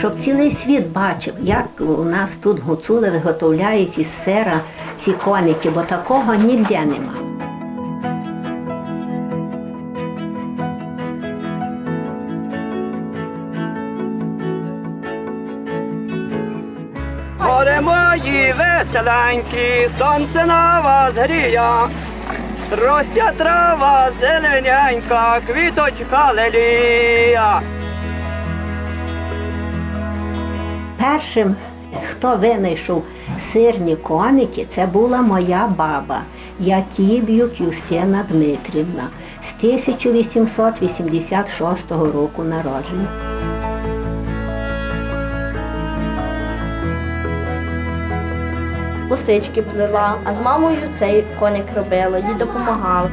щоб цілий світ бачив, як у нас тут гуцули виготовляють із сера ці коники, бо такого ніде нема. Горе мої веселенькі, сонце на вас гріє, ростя трава зелененька, квіточка лелія. Першим, хто винайшов сирні коники, це була моя баба Якіб'юк Юстина Дмитрівна з 1886 року народження. Косички плела, а з мамою цей коник робила, їй допомагала.